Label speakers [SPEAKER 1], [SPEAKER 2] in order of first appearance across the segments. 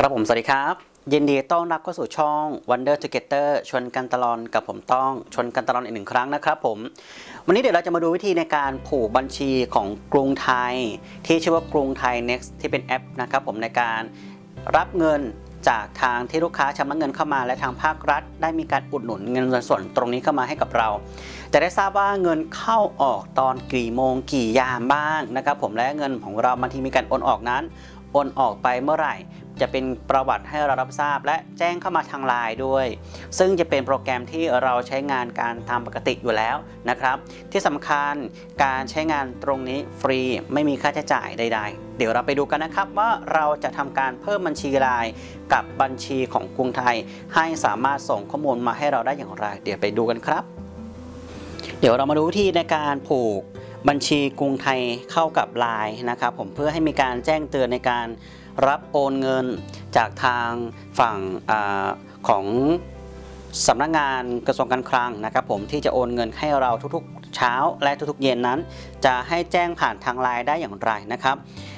[SPEAKER 1] ครับผมสวัสดีครับ ยินดีต้อนรับเข้าสู่ช่อง Wonder Together ชวนกันตลอนกับผมต้องชวนกันตลอนอีกหนึ่งครั้งนะครับผม วันนี้เดี๋ยวเราจะมาดูวิธีในการผูกบัญชีของกรุงไทย ที่ชื่อว่ากรุงไทย Next ที่เป็นแอปนะครับผมในการรับเงินจากทางที่ลูกค้าชำระเงินเข้ามา และทางภาครัฐ ได้มีการอุดหนุนเงินส่วนตรงนี้เข้ามาให้กับเรา จะได้ทราบว่าเงินเข้าออกตอนกี่โมงกี่ยามบ้างนะครับผมและเงินของเราบางทีมีการโอนออกนั้น นออกไปเมื่อไหร่ จะเป็นประวัติให้เรารับทราบ และแจ้งเข้ามาทางไลน์ด้วย ซึ่งจะเป็นโปรแกรมที่เราใช้งานการทำปกติอยู่แล้วนะครับ ที่สำคัญการใช้งานตรงนี้ฟรีไม่มีค่าใช้จ่ายใด ๆ เดี๋ยวเราไปดูกันนะครับว่าเราจะทำการเพิ่มบัญชีไลน์กับบัญชีของกรุงไทย ให้สามารถส่งข้อมูลมาให้เราได้อย่างไร เดี๋ยวไปดูกันครับ เดี๋ยวเรามาดูวิธีในการผูก บัญชีกรุงไทยเข้ากับไลน์นะครับผมเพื่อให้มีการแจ้งเตือนในการรับโอนเงินจากทางฝั่งอของสำนักงานกระทรวงการคลังนะครับผมที่จะโอนเงินให้เราทุกๆ เช้าและทุกๆ เย็นนั้น จะให้แจ้งผ่านทางไลน์ได้อย่างไรนะครับ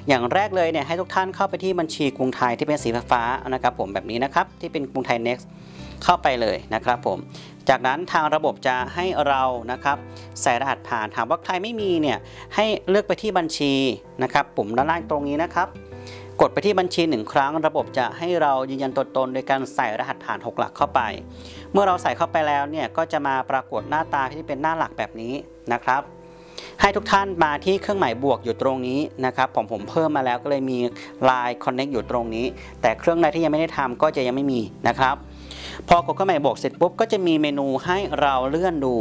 [SPEAKER 1] อย่างแรกเลยเนี่ยให้ทุกท่านเข้าไปที่บัญชีกรุงไทยที่เป็นสีฟ้านะครับผมแบบนี้นะครับที่เป็นกรุงไทย Next เข้าไปเลยนะครับผมจากนั้นทางระบบจะให้เรานะครับ ใส่รหัสผ่านถามว่าใครไม่มีเนี่ยให้เลือกไปที่บัญชีนะครับ ปุ่มด้านล่างตรงนี้นะครับ กดไปที่บัญชีหนึ่งครั้ง ระบบจะให้เรายืนยันตัวตน โดยการใส่รหัสผ่าน 6 หลักเข้าไป เมื่อเราใส่เข้าไปแล้วเนี่ยก็จะมาปรากฏหน้าตาที่เป็นหน้าหลักแบบนี้นะครับให้ทุกท่านมาที่เครื่องหมายบวกอยู่ตรงนี้นะครับผมผมเพิ่มมาแล้วก็เลยมี Line Connect อยู่ตรงนี้ แต่เครื่องใดที่ยังไม่ได้ทำก็จะยังไม่มีนะครับ พอกดเครื่องหมายบวกเสร็จปุ๊บก็จะมีเมนูให้เราเลื่อนดู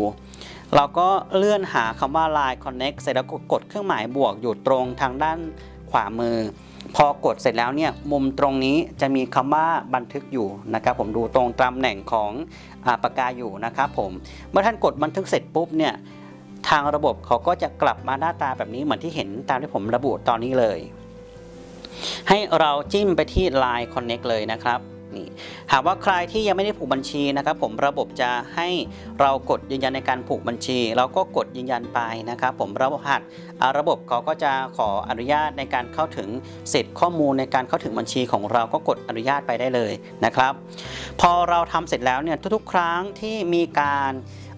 [SPEAKER 1] เราก็เลื่อนหาคำว่า Line Connect เสร็จแล้วก็กดเครื่องหมายบวกอยู่ตรงทางด้านขวามือ พอกดเสร็จแล้วเนี่ยมุมตรงนี้จะมีคำว่าบันทึกอยู่นะครับผมดูตรงตำแหน่งของอปากกาอยู่นะครับผมเมื่อท่านกดบันทึกเสร็จปุ๊บเนี่ยทางระบบเขาก็จะกลับมาหน้าตาแบบนี้เหมือนที่เห็นตามที่ผมระบุตอนนี้เลย ให้เราจิ้มไปที่ Line Connect เลยนะครับ หากว่าใครที่ยังไม่ได้ผูกบัญชีนะครับ ผมระบบจะให้เรากดยืนยันในการผูกบัญชี เราก็กดยืนยันไปนะครับ ผมระบบหัดระบบเขาก็จะขออนุญาตในการเข้าถึงสิทธิ์ข้อมูลในการเข้าถึงบัญชีของเราก็กดอนุญาตไปได้เลยนะครับ พอเราทำเสร็จแล้วเนี่ยทุกๆ ครั้งที่มีการ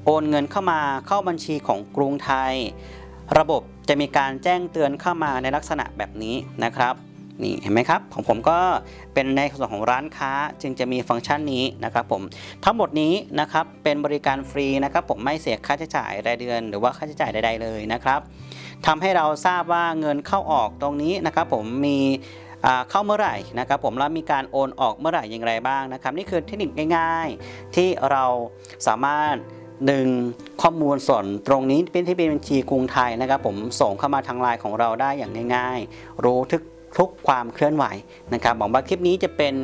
[SPEAKER 1] โอนเงินเข้ามาเข้าบัญชีของกรุงไทย ระบบจะมีการแจ้งเตือนเข้ามาในลักษณะแบบนี้นะครับ นี่เห็นไหมครับของผมก็เป็นในส่วนของร้านค้าจึงจะมีฟังก์ชันนี้นะครับผมทั้งหมดนี้นะครับเป็นบริการฟรีนะครับผมไม่เสียค่าใช้จ่ายรายเดือน หรือว่าค่าใช้จ่ายใด ๆ เลยนะครับทำให้เราทราบว่าเงินเข้าออกตรงนี้นะครับผมมีเข้าเมื่อไหร่นะครับผมแล้วมีการโอนออกเมื่อไหร่อย่างไรบ้างนะครับ นี่คือเทคนิคง่าย ๆ ที่เราสามารถดึงข้อมูลส่วนตรงนี้เป็นที่เป็นบัญชีกรุงไทยนะครับ ผมส่งเข้ามาทางไลน์ของเราได้อย่างง่าย ๆ รู้ทุก ทุกความเคลื่อนไหวนะครับหวังว่าคลิปนี้จะเป็น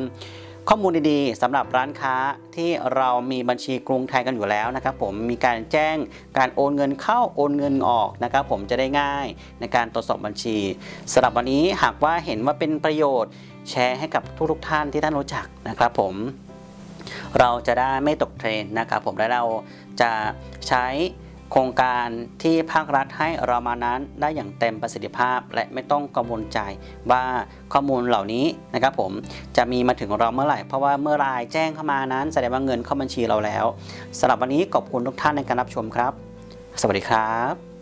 [SPEAKER 1] ข้อมูลดีๆสำหรับร้านค้าที่เรามีบัญชีกรุงไทยกันอยู่แล้วนะครับผมมีการแจ้งการโอนเงินเข้าโอนเงินออกนะครับผมจะได้ง่ายในการตรวจสอบบัญชีสำหรับวันนี้หากว่าเห็นว่าเป็นประโยชน์แชร์ให้กับทุกๆท่านที่ท่านรู้จักนะครับผมเราจะได้ไม่ตกเทรนด์นะครับผมและเราจะใช้ โครงการที่ภาครัฐให้เรามานั้นได้อย่างเต็มประสิทธิภาพ และไม่ต้องกังวลใจว่าข้อมูลเหล่านี้นะครับผมจะมีมาถึงเราเมื่อไหร่ เพราะว่าเมื่อรายแจ้งเข้ามานั้นแสดงว่าเงินเข้าบัญชีเราแล้วสำหรับวันนี้ขอบคุณทุกท่านในการรับชมครับ สวัสดีครับ